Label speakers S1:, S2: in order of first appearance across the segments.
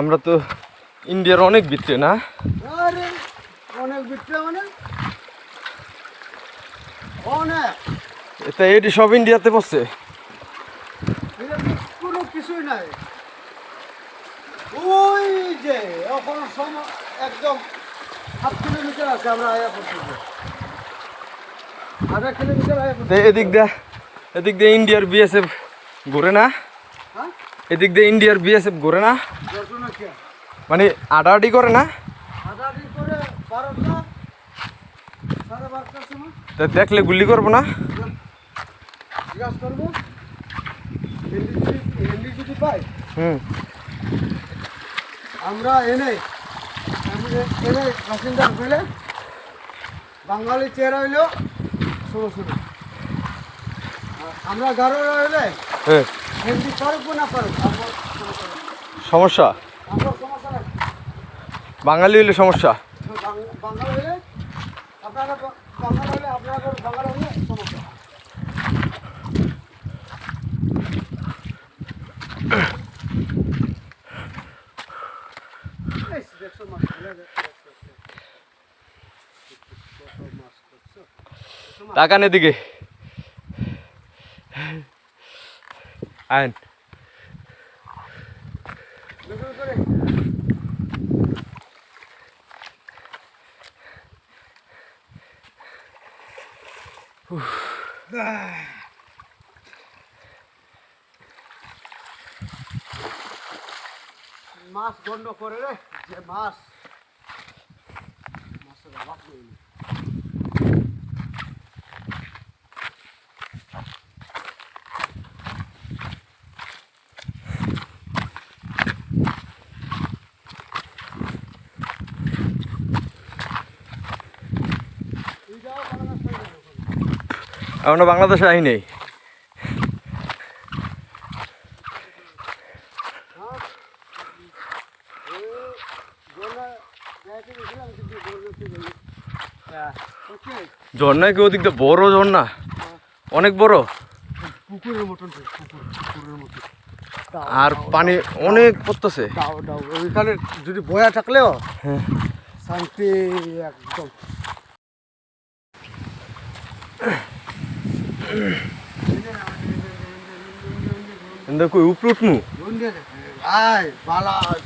S1: আমরা তো ইন্ডিয়ার অনেক ভিতরে না?
S2: অনেক বিক্রি মানে অনেক।
S1: এটা এটি সব ইন্ডিয়াতে পড়ছে
S2: কোনো কিছুই নাই। ওই যে এখন একদম সাত কিলোমিটার আছে আমরা আয়া পর্যন্ত। আধা কিলোমিটার আয়া
S1: এদিক দিয়ে এদিক দিয়ে ইন্ডিয়ার বিএসএফ ঘুরে না?
S2: হ্যাঁ?
S1: এদিক দিয়ে ইন্ডিয়ার বিএসএফ ঘুরে না? মানে আডাআডি করে না? তা দেখলে গুলি করব না? হুম।
S2: আমরা এনে এনে বাসিন্দার পেলে বাঙালি চেহারা হইলেও শোনো শোনো আমরা গারো হইলে
S1: হ্যাঁ।
S2: সমস্যা?
S1: বাঙালি হইলে সমস্যা?
S2: বাং- বাঙাল হইলে আপনারা বা- বাঙাল হইলে আপনারা বাঙাল হইলে সমস্যা এই দেখছ মাছ ফেলে দে- দেখছ, দেখছ। কত মাছ দেখছ? দেখছ মাছ?
S1: তাকান এদিকে আইন
S2: দেখো করে। মাছ গন্ধ করে রে যে মাছ মাছের অভাব নেই
S1: এখনও বাংলাদেশে আই নেই
S2: হ্যাঁ? এই গোলা গাইতে গেছিলাম কিন্তু গোলতে গেলি। হ্যাঁ, ওকে,
S1: ঝর্ণা কি ওদিক দিয়ে বড় ঝর্ণা অনেক বড়
S2: পুকুরের মতন পুকুরের মতন
S1: আর পানি অনেক পড়তেছে
S2: ওইখানে যদি বয়া থাকলেও
S1: হ্যাঁ।
S2: শান্তি একদম
S1: দেখো উপরে উঠমু
S2: আয় বালা। আয়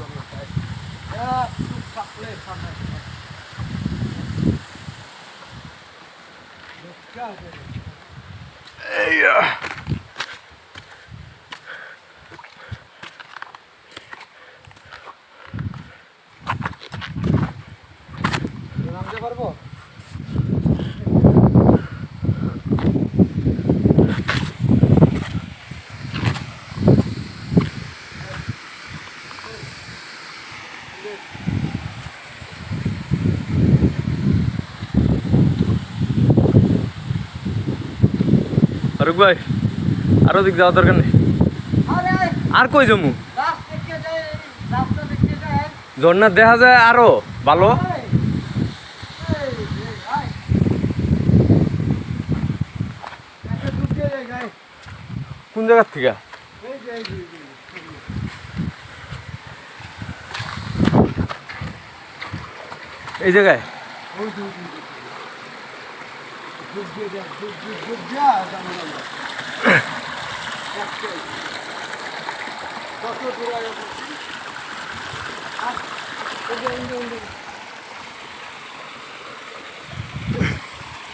S1: ফারুক ভাই আর ওদিক যাওয়ার দরকার নেই
S2: আরে
S1: কই জমু ঝর্ণা দেখা যায় আরও ভালো। কোন জায়গার থেকে।
S2: এই
S1: জায়গায়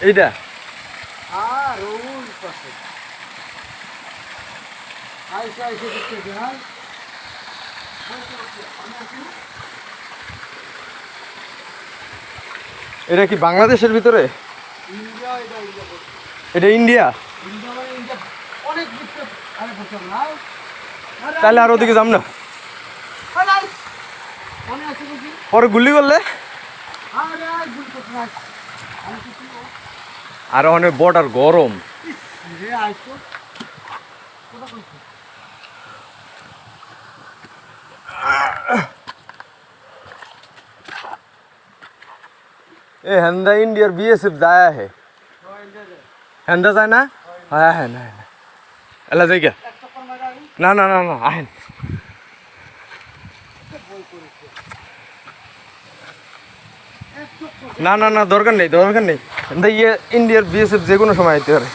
S1: এইটা
S2: আর ওই পাশে আইসে আইসে দেখতে?
S1: এটা কি বাংলাদেশের ভিতরে
S2: এটা ইন্ডিয়া? মানে
S1: তাহলে আর ওদিকে যাম না। পরে গুলি করলে?
S2: আরে
S1: অনেক বর্ডার গরম। এ হেন্দা ইন্ডিয়ার বিএসএফ যায় হে। হেন্দা যায় না? হ্যাঁ হ্যাঁ হ্যাঁ এলা যাই না না না না আহেন না। না না দরকার নেই দরকার নেই। ইয়ে ইন্ডিয়ার বিএসএফ যে কোনো সময় আইতে পারে।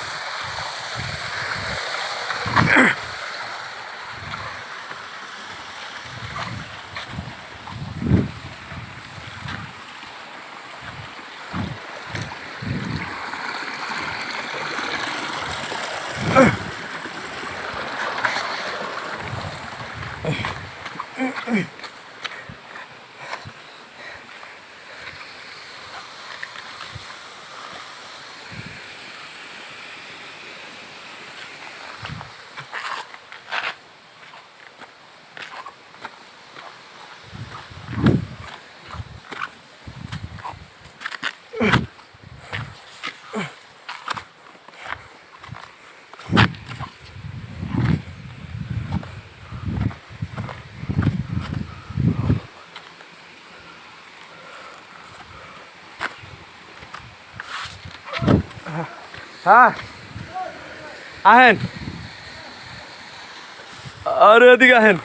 S1: Ugh. হ্যাঁ আহেন আরে এদিকে আহেন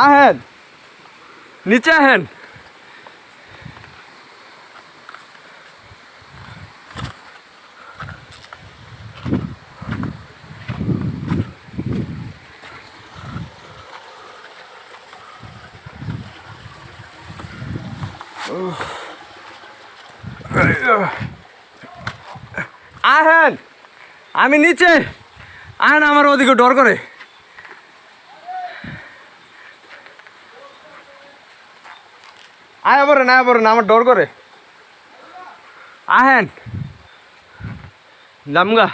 S1: আহেন নিচে আহেন আহেন, আমি নিচে। আহেন আমার ওদিকে ডর করে। আয় পরে না পরে না আমার ডর করে। আহেন জামগা